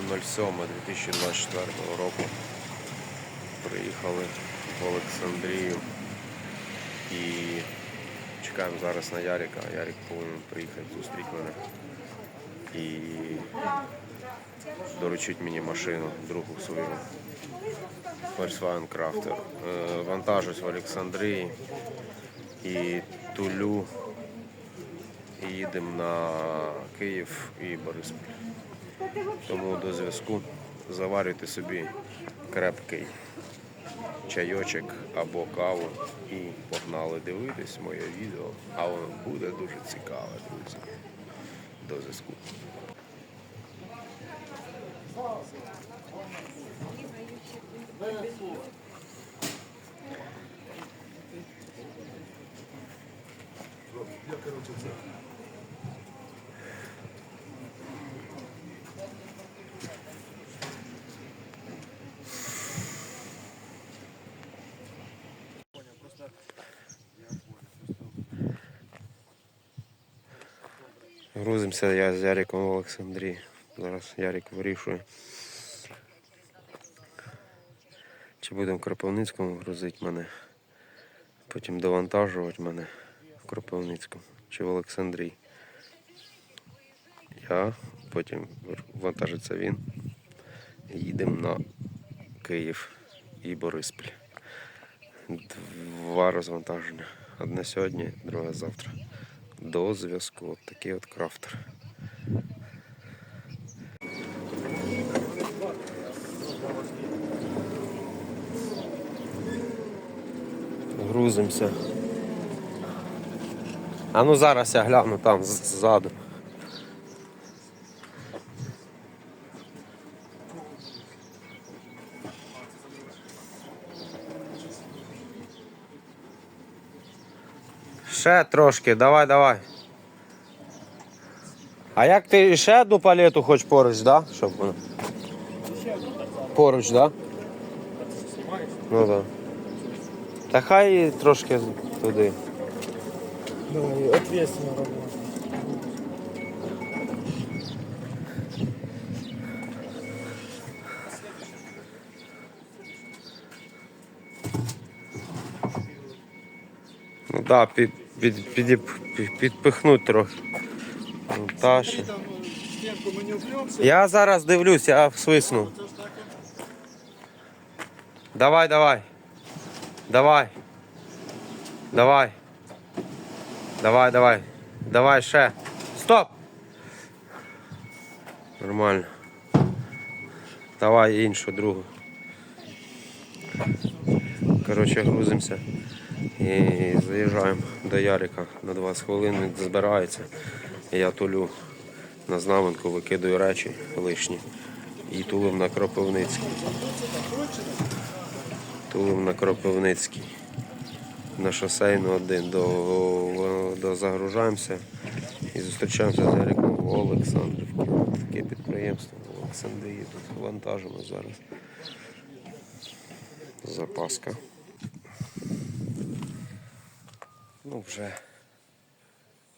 2.07.2024 року приїхали в Олександрію і чекаємо зараз на Ярика. Ярик повинен приїхати зустріти мене і доручити мені машину, другу свою Volkswagen Crafter. Е, Вантажусь в Олександрії і тулю їдемо на Київ і Бориспіль. Тому до зв'язку заварюйте собі крепкий чайочок або каву і погнали дивитись моє відео, а воно буде дуже цікаве, друзі. До зв'язку. Грузимося я з Яриком в Олександрії. Зараз Ярик вирішує. Чи будемо в Кропивницькому грузити мене, потім довантажувати мене в Кропивницькому чи в Олександрії. Я, потім вантажиться він. Їдемо на Київ і Бориспіль. Два розвантаження. Одне сьогодні, друге завтра. До зв'язку. От такий от крафтер. Грузимося. А ну зараз я гляну там ззаду. Ще трошки, давай, давай. А як ти ще одну палету хоч поруч, да? Щоб воно. Поруч, да? Ну так. Да. Та хай трошки туди. Давай, ответственно работай. Ну так, да, під, під, під, під, підпихнуть трохи. Я зараз дивлюсь, я свисну. Давай, давай. Давай. Давай. Давай, давай. Давай ще. Стоп! Нормально. Давай іншу другу. Коротше, грузимося і заїжджаємо до Ярика на 20 хвилин, він збирається. Я тулю на знаменку, викидаю речі лишні і тулив на Кропивницький. Тулив на Кропивницький. На шосейну один до, до загружаємося і зустрічаємося з Яриком в Олександрівці. Таке підприємство в Олександрії. Тут вантажимо зараз. Запаска. Ну вже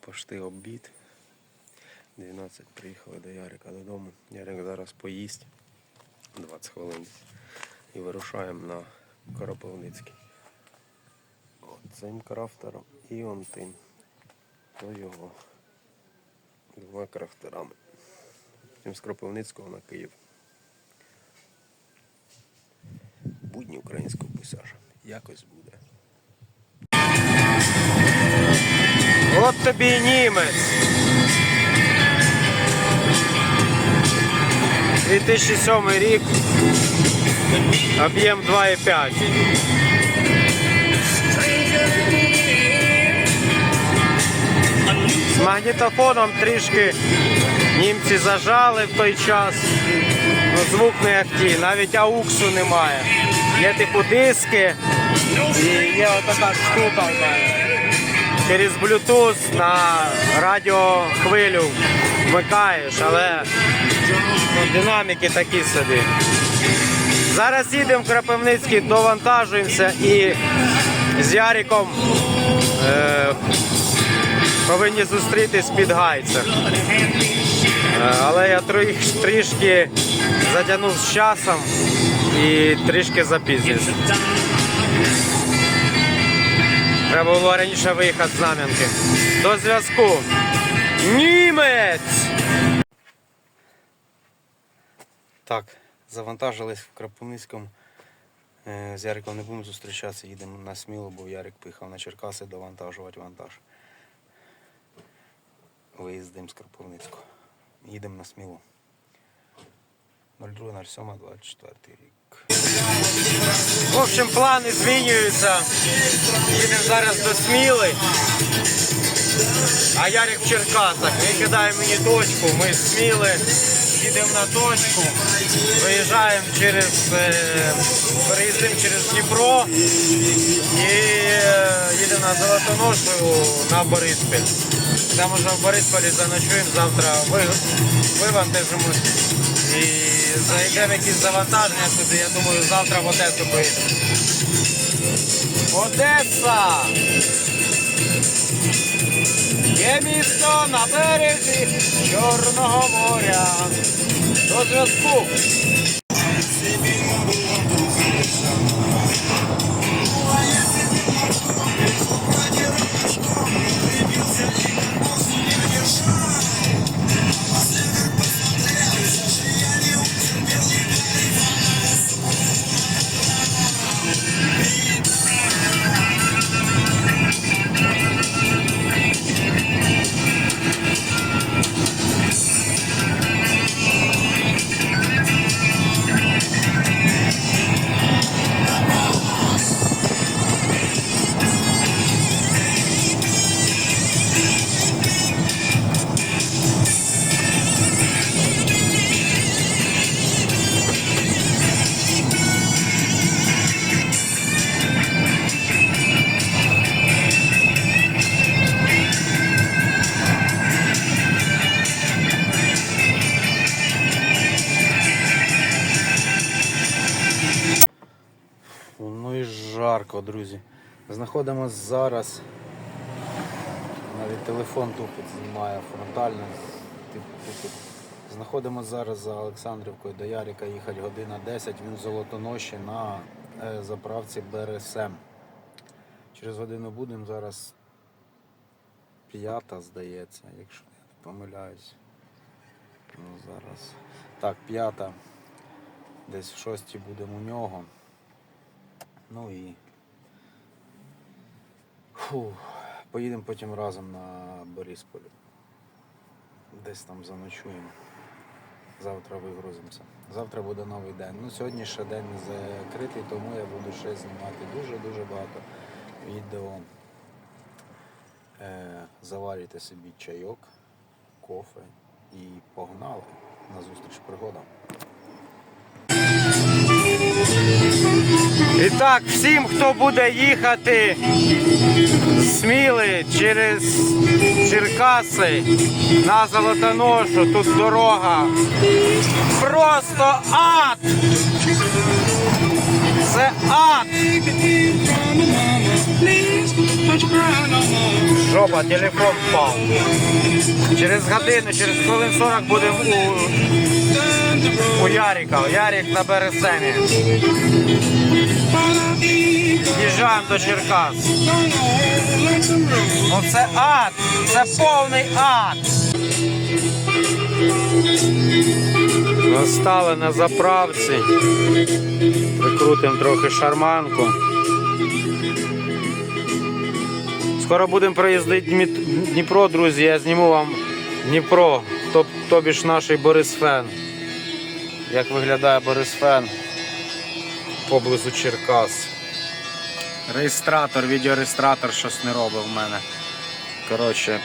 пошти обід. 12 приїхали до Ярика додому. Ярик зараз поїсть 20 хвилин. І вирушаємо на Коропивницький. От цим крафтером і он тим. То його. Двома крафтерами. Потім з Кропивницького на Київ. Будні українського писажа. Якось буде. От тобі і німець. 2007 рік. Об'єм 2,5. З магнітофоном трішки німці зажали в той час. Ну, звук не ахті, навіть ауксу немає. Є типу диски і є отака штука. Через Bluetooth на радіохвилю вмикаєш, але динаміки такі собі. Зараз їдемо в Крапивницький, довантажуємося і з Яриком е, повинні зустрітись під гайцем. Е, Але я трі- трішки затягнув з часом і трішки запізнився. Треба було раніше виїхати з Знам'янки. До зв'язку. Німець! Так, завантажились в Кропивницькому. Е, З Яриком не будемо зустрічатися, їдемо на сміло, бо Ярик поїхав на Черкаси довантажувати вантаж. Виїздимо з Кропивницького. Їдемо на сміло. 02.07.24 рік. В общем, плани змінюються. Їдемо зараз до Сміли. А Ярик в Черкасах. Він кидає мені точку. Ми з Сміли їдемо на точку. Виїжджаємо через е, переїздимо через Дніпро і е, їдемо на Золотоношу на Бориспіль. Там уже в Борисполі заночуємо, завтра ви, вивантажимось і зайдемо якісь завантаження сюди, Я думаю, завтра в Одесу поїдемо. Одеса! Є місто на березі Чорного моря. До зв'язку. Знаходимося зараз. Навіть телефон тупить знімає фронтально. Знаходимося зараз за Олександрівкою до Ярика їхати година 10. Він в золотоноші на е, заправці БРСМ. Через годину будемо зараз п'ята, здається, якщо я помиляюсь. Ну, зараз. Так, п'ята. Десь в шостій будемо у нього. Ну і Фу. поїдемо потім разом на Борисполь. Десь там заночуємо. Завтра вигрузимося. Завтра буде новий день. Ну, сьогодні ще день закритий, тому я буду ще знімати дуже-дуже багато відео. Е, заварюйте собі чайок, кофе і погнали на зустріч пригодам. І так, всім, хто буде їхати Сміли через Черкаси на Золотоношу, тут дорога. Просто ад! Це ад! Жопа, телефон впав. Через годину, через хвилин 40 будемо у, у Ярика. Ярик на Бересемі. Їжджаємо до Черкас. Ну це ад! Це повний ад! Настали на заправці. Прикрутимо трохи шарманку. Скоро будемо проїздити Дніпро, друзі. Я зніму вам Дніпро, тобі ж наш Борисфен. Як виглядає Борисфен поблизу Черкас. Реєстратор, відеореєстратор щось не робить в мене. Коротше,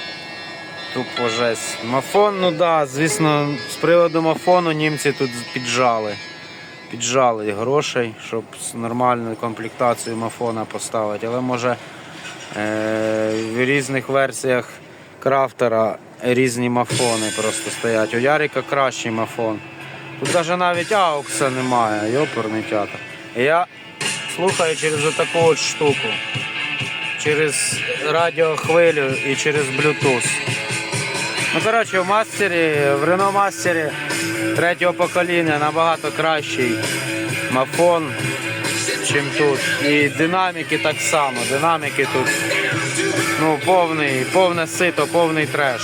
тупо жесть. Мафон, ну да, звісно, з приводу мафону німці тут піджали. Піджали грошей, щоб з нормальною комплектацією мафона поставити. Але може е- в різних версіях крафтера різні мафони просто стоять. У Ярика кращий мафон. Тут навіть навіть аукса немає, йоперний театр. Я слухаю через отаку от штуку. Через радіохвилю і через Bluetooth. Ну, коротше, в мастері, в Рено мастері третього покоління набагато кращий мафон, чим тут. І динаміки так само. Динаміки тут ну, повний, повне сито, повний треш.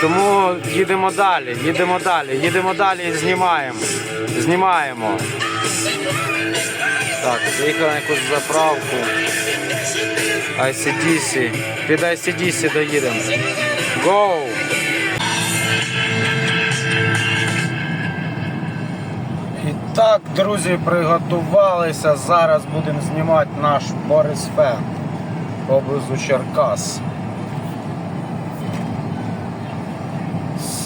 Тому їдемо далі, їдемо далі, їдемо далі і знімаємо. Знімаємо. Так, заїхали на якусь заправку. ICDC. Під ICDC доїдемо. Go! І так, друзі, приготувалися. Зараз будемо знімати наш Борис Фен поблизу Черкас.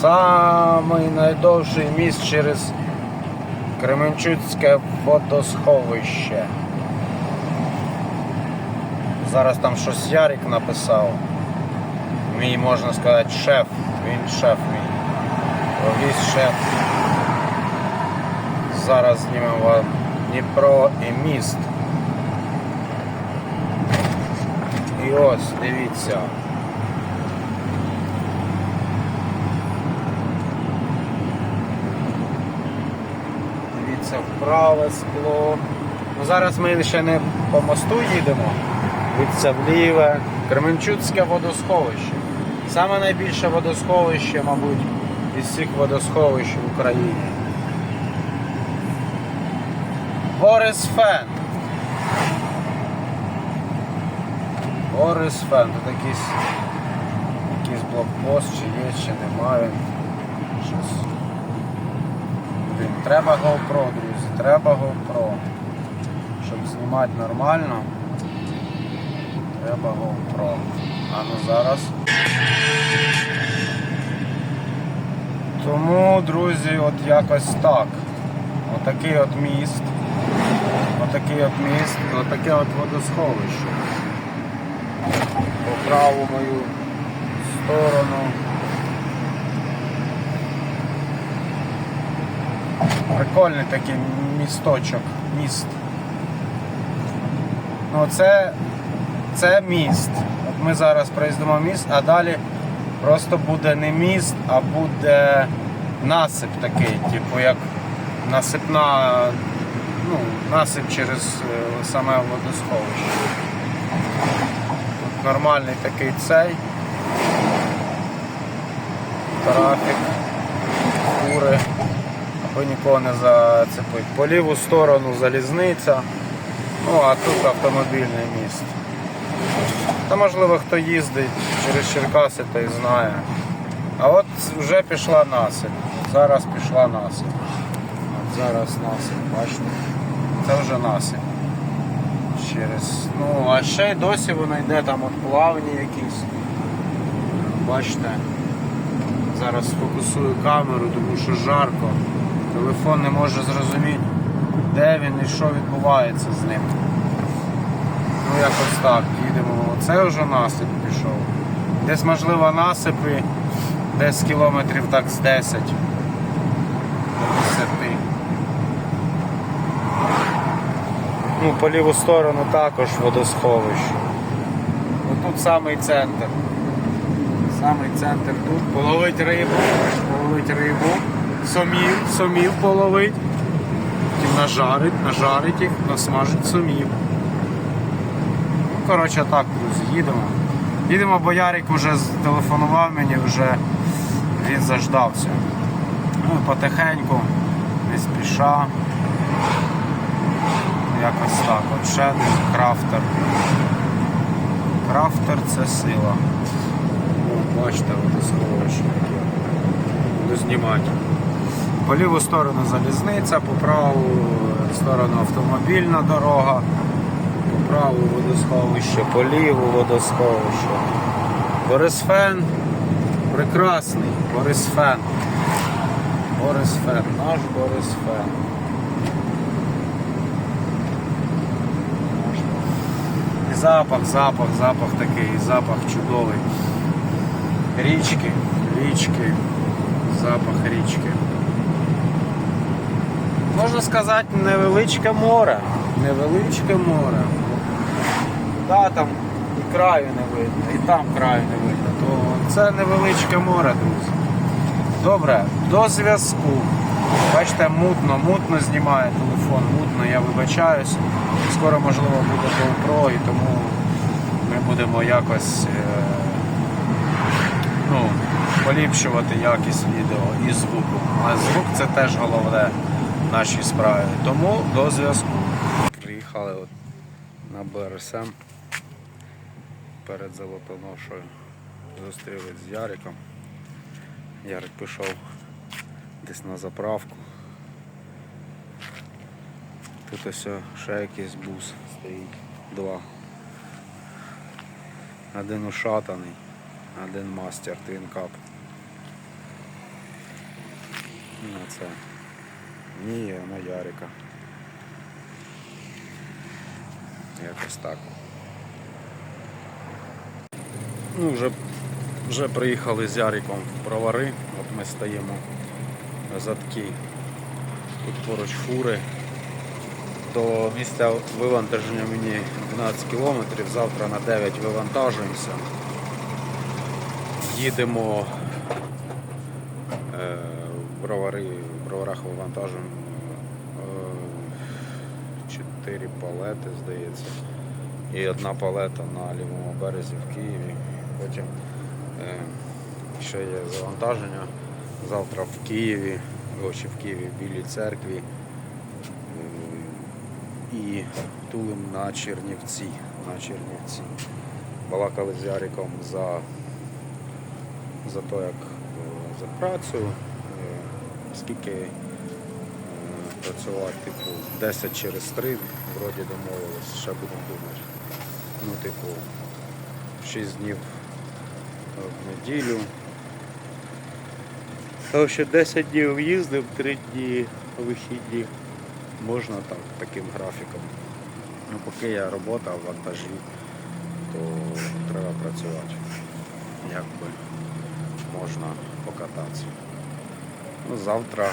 Самий найдовший міст через Кременчуцьке водосховище. Зараз там щось Ярик написав. Мій, можна сказати, шеф. Він шеф мій. Повісь шеф. Зараз знімемо Дніпро і міст. І ось, дивіться. Вправе скло. Ну, зараз ми ще не по мосту їдемо. Дивіться вліве. Кременчуцьке водосховище. Саме найбільше водосховище, мабуть, із всіх водосховищ в Україні. Борис Фен. Борис Фен. Тут якийсь, якийсь блокпост, чи є, чи немає. Щось. Треба GoPro, друзі, треба GoPro. Щоб знімати нормально. Треба GoPro. А ну зараз. Тому, друзі, от якось так. Отакий от міст. Отакий от міст, отаке от водосховище. По праву мою сторону. Прикольний такий місточок, міст. Ну це, це міст. От ми зараз проїздимо міст, а далі просто буде не міст, а буде насип такий, типу як насипна, ну, насип через е, саме водосховище. Тут нормальний такий цей. Трафік, фури аби нікого не зацепити. По ліву сторону залізниця, ну а тут автомобільний міст. Та можливо хто їздить через Черкаси, той знає. А от вже пішла насип. Зараз пішла насип. От зараз насип, бачите? Це вже насип. Через. Ну, а ще й досі воно йде там от плавні якісь. Бачите? Зараз сфокусую камеру, тому що жарко. Телефон не може зрозуміти, де він і що відбувається з ним. Ну якось так, їдемо. Це вже насип пішов. Десь можливо насипи, десь кілометрів так з 10 до 10. Ну, по ліву сторону також водосховище. Тут самий центр. Самий центр тут. Половить рибу, половить рибу, сомів, сомів половить. Нажарить, нажарить їх, насмажить сомів. Коротше так, друзі, їдемо. Їдемо, бо Ярик вже зателефонував мені, вже він заждався. Ну, потихеньку, не спіша. Якось так. От ще один крафтер. Крафтер це сила. О, бачите, водосховище таке. Буду знімати. По ліву сторону залізниця, по праву сторону автомобільна дорога, по праву водосховище, по ліву водосховище. Борисфен прекрасний, Борисфен. Борисфен, наш Борисфен. І запах, запах, запах такий, запах чудовий. Річки, річки, запах річки. Можна сказати, невеличке море. Невеличке море. Да, там і краю не видно, і там краю не видно. то це невеличке море, друзі. Добре, до зв'язку. Бачите, мутно, мутно знімає телефон, мутно, я вибачаюсь. Скоро, можливо, буде GoPro, і тому ми будемо якось е, ну, поліпшувати якість відео і звуку. А звук це теж головне нашій справі. Тому до зв'язку. Приїхали от на БРСМ перед Золотоношою. Зустрілись з Яриком. Ярик пішов десь на заправку. Тут ось ще якийсь бус стоїть. Два. Один ушатаний, один мастер твінкап. Ну це. Ні, на Ярика. Якось так. Ну, вже, вже приїхали з Яриком в бровари. От ми стоїмо задки. Тут поруч фури. До місця вивантаження мені 12 кілометрів, завтра на 9 вивантажуємося. Їдемо е, в бровари, в броварах вивантажуємо е, 4 палети, здається. І одна палета на лівому березі в Києві. Потім е, ще є завантаження. Завтра в Києві, о, чи в Києві в Білій церкві. І тулим на Чернівці. На Чернівці. Балакали з Яриком за, за те, як е, за працю, скільки е, працювати, типу, 10 через 3, вроді домовились, ще будемо думати. Ну, типу, 6 днів в неділю. Тому що 10 днів їздив, 3 дні вихідні. Можна так, таким графіком. Ну, поки є робота в вантажі, то треба працювати. Якби можна покататися. Ну, завтра,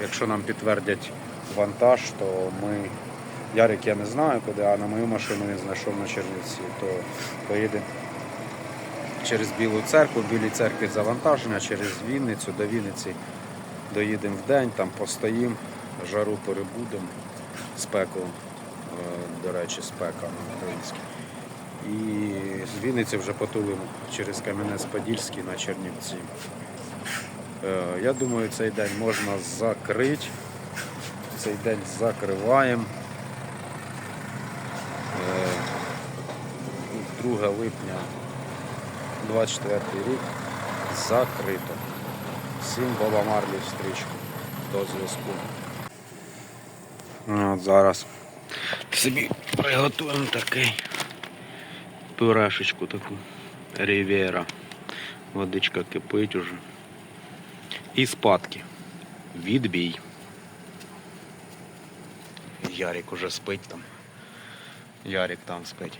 якщо, нам підтвердять вантаж, то ми. Ярик я не знаю куди, а на мою машину він знайшов на Чернівці, то поїде через Білу церкву, в Білій церкві завантаження, через Вінницю, до Вінниці доїдемо в день, там постоїмо, жару перебудемо, спеку, е, до речі, спека на українській. І з Вінниці вже потулимо через Кам'янець-Подільський на Чернівці. Е, Я думаю, цей день можна закрити. Цей день закриваємо. Е, 2 липня 24 рік закрито. Всім Боба Марлі в стрічку. До зв'язку. Ну, От зараз собі приготуємо такий пюрешечку таку. Рівера. Водичка кипить уже. І спадки. Відбій. Ярик уже спить там. Ярик там спить.